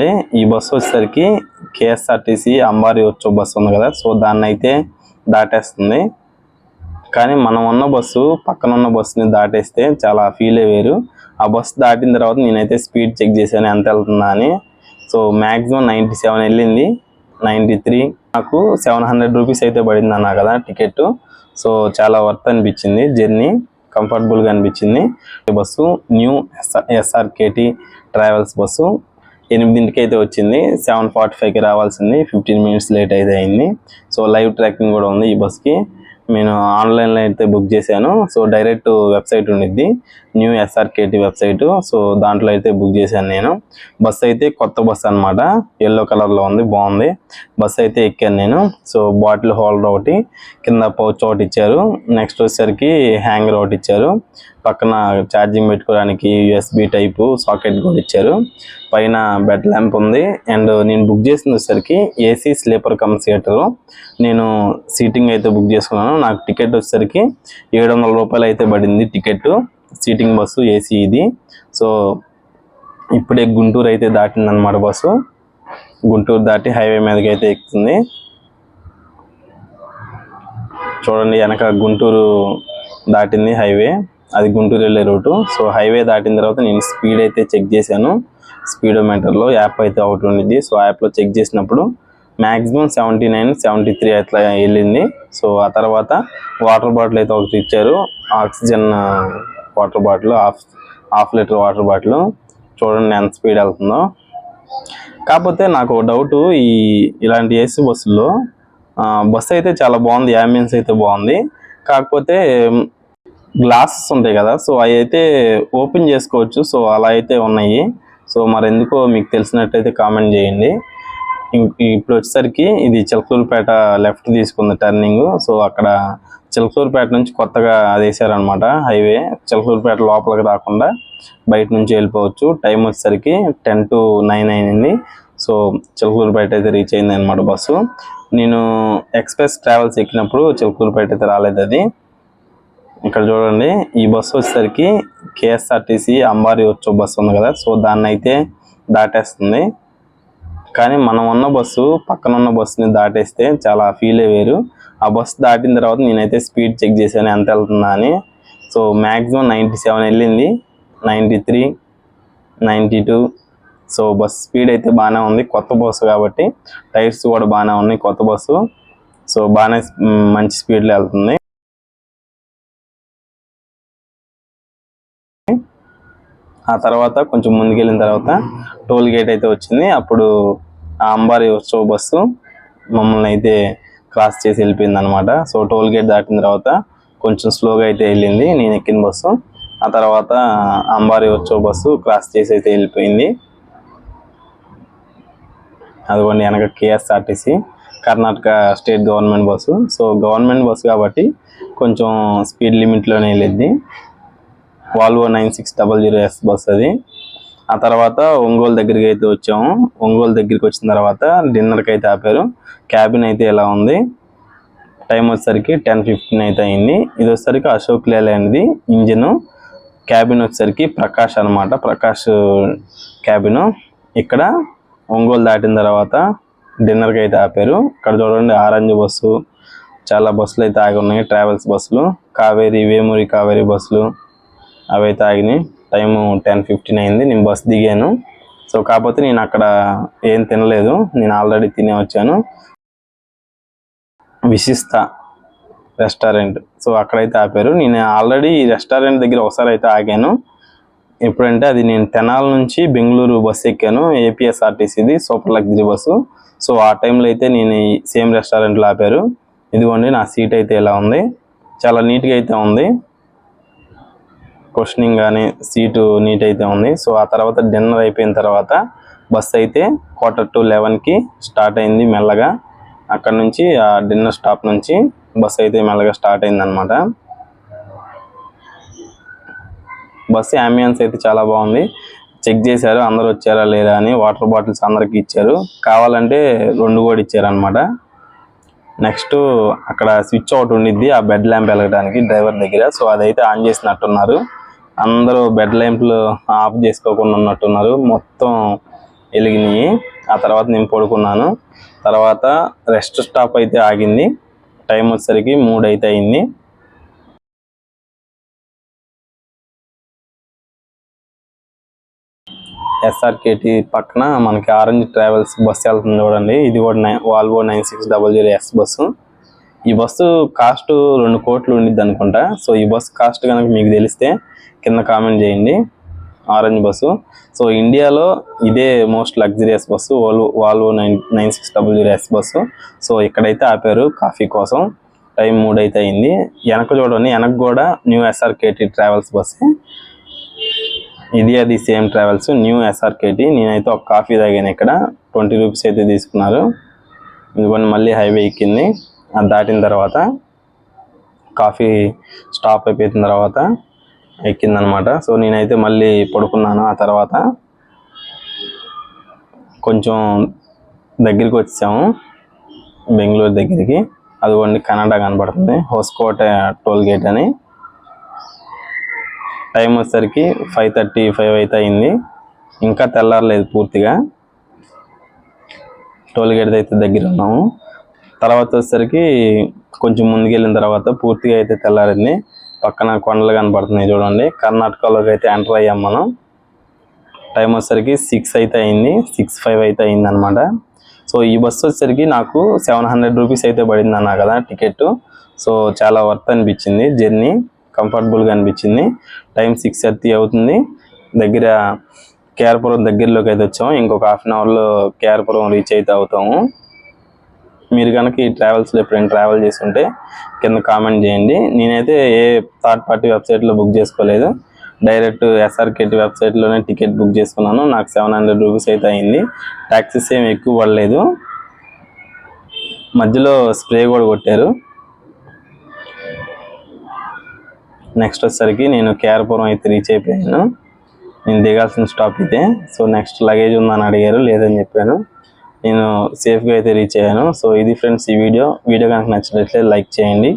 చూడండి. ఈ బస్సు వచ్చేసరికి కేఎస్ఆర్టీసీ అంబారి వచ్చే బస్సు ఉంది కదా. సో దాన్ని అయితే దాటేస్తుంది. కానీ మనం ఉన్న బస్సు పక్కన ఉన్న బస్సుని దాటేస్తే చాలా ఫీల్ వేరు. ఆ బస్సు దాటిన తర్వాత నేనైతే స్పీడ్ చెక్ చేశాను ఎంత వెళ్తుందా అని. సో మ్యాక్సిమం నైంటీ సెవెన్ వెళ్ళింది. నైంటీ త్రీ నాకు సెవెన్ హండ్రెడ్ రూపీస్ అయితే పడింది అన్నా కదా టికెట్ సో చాలా వర్త్ అనిపించింది. జర్నీ కంఫర్టబుల్గా అనిపించింది. ఈ bus new SR SRKT travels bus. ఎనిమిదింటికి అయితే వచ్చింది. సెవెన్ ఫార్టీ ఫైవ్కి రావాల్సింది. ఫిఫ్టీన్ మినిట్స్ లేట్ అయితే అయింది. సో లైవ్ ట్రాకింగ్ కూడా ఉంది ఈ బస్కి నేను ఆన్లైన్లో అయితే బుక్ చేశాను. సో డైరెక్ట్ వెబ్సైట్ ఉండిద్ది. New SRKT website. సో దాంట్లో అయితే బుక్ చేశాను నేను. బస్ అయితే కొత్త బస్ అనమాట ఎల్లో కలర్లో ఉంది. బాగుంది. బస్ అయితే ఎక్కాను నేను. సో బాటిల్ హోల్డర్ ఒకటి కింద పౌచ్ ఒకటి ఇచ్చారు. నెక్స్ట్ వచ్చేసరికి హ్యాంగర్ ఒకటి ఇచ్చారు. పక్కన ఛార్జింగ్ పెట్టుకోవడానికి యూఎస్బి టైపు సాకెట్ కూడా ఇచ్చారు. పైన బెడ్ ల్యాంప్ ఉంది. అండ్ నేను బుక్ చేసిన వచ్చేసరికి ఏసీ స్లీపర్ కమ్ థియేటర్ నేను సీటింగ్ అయితే బుక్ చేసుకున్నాను. నాకు టికెట్ వచ్చేసరికి ఏడు వందల రూపాయలు అయితే పడింది టికెట్ సీటింగ్ బస్సు ఏసీ ఇది. సో ఇప్పుడే గుంటూరు అయితే దాటిందన్నమాట బస్సు. గుంటూరు దాటి హైవే మీదకి అయితే ఎక్కుతుంది. చూడండి వెనక గుంటూరు దాటింది హైవే అది గుంటూరు వెళ్ళే రూటు. సో హైవే దాటిన తర్వాత నేను స్పీడ్ అయితే చెక్ చేశాను. స్పీడోమీటర్లో యాప్ అయితే ఒకటి ఉండింది. సో యాప్లో చెక్ చేసినప్పుడు maximum seventy nine seventy three అట్లా వెళ్ళింది. సో ఆ తర్వాత వాటర్ బాటిల్ అయితే ఒకటి ఇచ్చారు. Oxygen water bottle half half litre water bottle. చూడండి ఎంత స్పీడ్ వెళ్తుందో. కాకపోతే నాకు డౌట్ ఈ ఇలాంటి ఏసీ బస్సుల్లో బస్సు అయితే చాలా బాగుంది. అంబియన్స్ అయితే బాగుంది. కాకపోతే గ్లాసెస్ ఉంటాయి కదా సో అవి అయితే ఓపెన్ చేసుకోవచ్చు. సో అలా అయితే ఉన్నాయి. సో మరి ఎందుకో మీకు తెలిసినట్టయితే కామెంట్ చేయండి. ఇప్పుడు వచ్చేసరికి ఇది చిలకలూరుపేట లెఫ్ట్ తీసుకుంది టర్నింగ్. సో అక్కడ చిలకలూరుపేట నుంచి కొత్తగా అది వేసారనమాట హైవే. చిలకలూరుపేట లోపలికి రాకుండా బయట నుంచి వెళ్ళిపోవచ్చు. టైం వచ్చేసరికి టెన్ టు నైన్ అయింది. సో చిలకలూరుపేట అయితే రీచ్ అయింది అనమాట బస్సు. నేను ఎక్స్ప్రెస్ ట్రావెల్స్ ఎక్కినప్పుడు చిలకలూరుపేట అయితే రాలేదు అది. ఇక్కడ చూడండి ఈ బస్సు వచ్చేసరికి కేఎస్ఆర్టీసీ అంబారి వచ్చే బస్సు ఉంది కదా. సో దాన్ని అయితే దాటేస్తుంది. కానీ మనం ఉన్న బస్సు పక్కన ఉన్న బస్సుని దాటేస్తే చాలా ఫీల్ వేరు. ఆ బస్సు దాటిన తర్వాత నేనైతే స్పీడ్ చెక్ చేశాను ఎంత వెళ్తుందా అని. సో మ్యాక్సిమం నైంటీ సెవెన్ వెళ్ళింది. Ninety three ninety two. So bus speed అయితే బాగానే ఉంది. కొత్త బస్సు కాబట్టి టైర్స్ కూడా బాగానే ఉన్నాయి కొత్త బస్సు. సో బాగానే మంచి స్పీడ్లో వెళ్తుంది. ఆ తర్వాత కొంచెం ముందుకెళ్ళిన తర్వాత టోల్ గేట్ అయితే వచ్చింది. అప్పుడు ఆ అంబారి ఉత్సవ బస్సు మమ్మల్ని అయితే క్రాస్ చేసి వెళ్ళిపోయింది అనమాట సో టోల్ గేట్ దాటిన తర్వాత కొంచెం స్లోగా అయితే వెళ్ళింది. నేను ఎక్కిన బస్సు ఆ తర్వాత అంబారి ఉత్సవ బస్సు క్రాస్ చేసి అయితే వెళ్ళిపోయింది. అదిగోండి వెనక KSRTC Karnataka state government bus. So government bus కాబట్టి కొంచెం స్పీడ్ లిమిట్లోనే వెళ్ళిద్ది. Volvo nine six double zero S bus అది. ఆ తర్వాత ఒంగోలు దగ్గరికి అయితే వచ్చాము. ఒంగోలు దగ్గరికి వచ్చిన తర్వాత డిన్నర్కి అయితే ఆపారు. క్యాబిన్ అయితే ఎలా ఉంది? టైం వచ్చేసరికి టెన్ ఫిఫ్టీన్ అయితే అయింది. ఇది వచ్చేసరికి అశోక్ లేలాండ్ది ఇంజిన్. క్యాబిన్ వచ్చేసరికి ప్రకాష్ అనమాట ప్రకాష్ క్యాబిన్. ఇక్కడ ఒంగోలు దాటిన తర్వాత డిన్నర్కి అయితే ఆపారు. ఇక్కడ చూడండి ఆరెంజ్ బస్సు. చాలా బస్సులు అయితే ఆగి ఉన్నాయి. ట్రావెల్స్ బస్సులు. కావేరి వేమూరి కావేరి బస్సులు. అవి అయితే ఆగినాయి టైము టెన్ ఫిఫ్టీన్ అయింది. నేను బస్ దిగాను. సో కాకపోతే నేను అక్కడ ఏం తినలేదు. నేను ఆల్రెడీ తినే వచ్చాను. విశిష్ట రెస్టారెంట్. సో అక్కడైతే ఆపారు. నేను ఆల్రెడీ రెస్టారెంట్ దగ్గర ఒకసారి అయితే ఆగాను. ఎప్పుడంటే అది నేను తెనాల నుంచి బెంగళూరు బస్సు ఎక్కాను. ఏపీఎస్ఆర్టీసీది సూపర్ లగ్జరీ బస్సు. సో ఆ టైంలో అయితే నేను ఈ సేమ్ రెస్టారెంట్లో ఆపారు. ఇదిగోండి నా సీట్ అయితే ఇలా ఉంది. చాలా నీట్గా అయితే ఉంది. క్వశ్చనింగ్ కానీ సీటు నీట్ అయితే ఉంది. సో ఆ తర్వాత డిన్నర్ అయిపోయిన తర్వాత బస్ అయితే క్వార్టర్ టు లెవెన్కి స్టార్ట్ అయింది మెల్లగా. అక్కడ నుంచి ఆ డిన్నర్ స్టాప్ నుంచి బస్ అయితే మెల్లగా స్టార్ట్ అయింది అనమాట బస్సు అంబియన్స్ అయితే చాలా బాగుంది. చెక్ చేశారు అందరు వచ్చారా లేదా అని వాటర్ బాటిల్స్ అందరికి ఇచ్చారు. కావాలంటే రెండు కూడా ఇచ్చారనమాట నెక్స్ట్ అక్కడ స్విచ్ ఒకటి ఉండిద్ది ఆ బెడ్ ల్యాంప్ వెలగడానికి డ్రైవర్ దగ్గర. సో అదైతే ఆన్ చేసినట్టున్నారు. అందరూ బెడ్ ల్యాంప్లు ఆఫ్ చేసుకోకుండా ఉన్నట్టున్నారు. మొత్తం వెలిగినాయి. ఆ తర్వాత నేను పడుకున్నాను. తర్వాత రెస్ట్ స్టాప్ అయితే ఆగింది. టైం వచ్చేసరికి మూడు అయితే అయింది. ఎస్ఆర్కేటి పక్కన మనకి ఆరెంజ్ ట్రావెల్స్ బస్సు వెళ్తుంది చూడండి. ఇది కూడా nine Volvo nine six double zero S bus ఈ బస్సు కాస్ట్ రెండు కోట్లు ఉండిద్ది అనుకుంటా. సో ఈ బస్సు కాస్ట్ కనుక మీకు తెలిస్తే కింద కామెంట్ చేయండి. Orange bus. సో ఇండియాలో ఇదే most luxurious bus Volvo Volvo nine nine six double zero S bus. So ఇక్కడైతే ఆపారు కాఫీ కోసం. టైం మూడు అయితే అయింది. వెనక చూడండి వెనక కూడా న్యూ ఎస్ఆర్కేటీ ట్రావెల్స్ బస్సు. ఇది అది సేమ్ ట్రావెల్స్ న్యూ ఎస్ఆర్కేటి నేనైతే ఒక కాఫీ తాగాను ఇక్కడ. ట్వంటీ రూపీస్ అయితే తీసుకున్నారు. ఇదిగోండి మళ్ళీ హైవే ఎక్కింది. అది దాటిన తర్వాత కాఫీ స్టాప్ అయిపోయిన తర్వాత ఎక్కిందనమాట. సో నేనైతే మళ్ళీ పడుకున్నాను. ఆ తర్వాత కొంచెం దగ్గరికి వచ్చాము బెంగళూరు దగ్గరికి. అదిగోండి కన్నడ కనబడుతుంది. హోస్కోట టోల్ గేట్ అని. టైం వచ్చేసరికి ఫైవ్ థర్టీ ఫైవ్ అయితే అయింది. ఇంకా తెల్లారలేదు పూర్తిగా. టోల్ గేట్ అయితే దగ్గర ఉన్నాము. తర్వాత వచ్చేసరికి కొంచెం ముందుకెళ్ళిన తర్వాత పూర్తిగా అయితే తెల్లారింది. పక్కన కొండలు కనబడుతున్నాయి చూడండి. కర్ణాటకలోకి అయితే ఎంటర్ అయ్యాం మనం. టైం వచ్చేసరికి సిక్స్ అయితే అయింది. సిక్స్ ఫైవ్ అయితే అయింది అనమాట సో ఈ బస్సు వచ్చేసరికి నాకు సెవెన్ హండ్రెడ్ రూపీస్ అయితే పడింది అన్నా కదా టికెట్ సో చాలా వర్త్ అనిపించింది. జర్నీ కంఫర్టబుల్గా అనిపించింది. టైం సిక్స్ థర్టీ అవుతుంది. దగ్గర కేఆర్పురం దగ్గరలోకి అయితే వచ్చాము ఇంకొక హాఫ్ అన్ అవర్లో కేఆర్పురం రీచ్ అయితే అవుతాము. మీరు కనుక ఈ ట్రావెల్స్లో ఎప్పుడైనా ట్రావెల్ చేస్తుంటే కింద కామెంట్ చేయండి. నేనైతే ఏ థర్డ్ పార్టీ వెబ్సైట్లో బుక్ చేసుకోలేదు. డైరెక్ట్ ఎస్ఆర్కేటి వెబ్సైట్లోనే టికెట్ బుక్ చేసుకున్నాను. నాకు సెవెన్ హండ్రెడ్ రూపీస్ అయితే అయింది. ట్యాక్సీస్ ఏమి ఎక్కువ పడలేదు. మధ్యలో స్ప్రే కూడా కొట్టారు. నెక్స్ట్ వచ్చేసరికి నేను కేరపురం అయితే రీచ్ అయిపోయాను. నేను దిగాల్సిన స్టాప్ ఇదే. సో నెక్స్ట్ లగేజ్ ఉందని అడిగారు. లేదని చెప్పాను. నేను సేఫ్గా అయితే రీచ్ అయ్యాను. సో ఇది ఫ్రెండ్స్ ఈ వీడియో వీడియో కనుక నచ్చినట్లయితే లైక్ చేయండి.